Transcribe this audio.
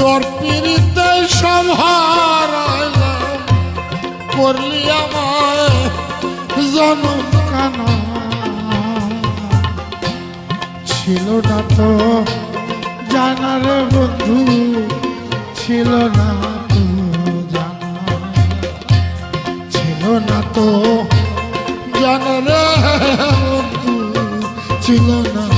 তোর পীড়িতে সম্ভার করলি আমায় জনম কানা। ছিল না তো জানার বন্ধু, ছিল না তো ছিল না তো জানা বন্ধু, ছিল না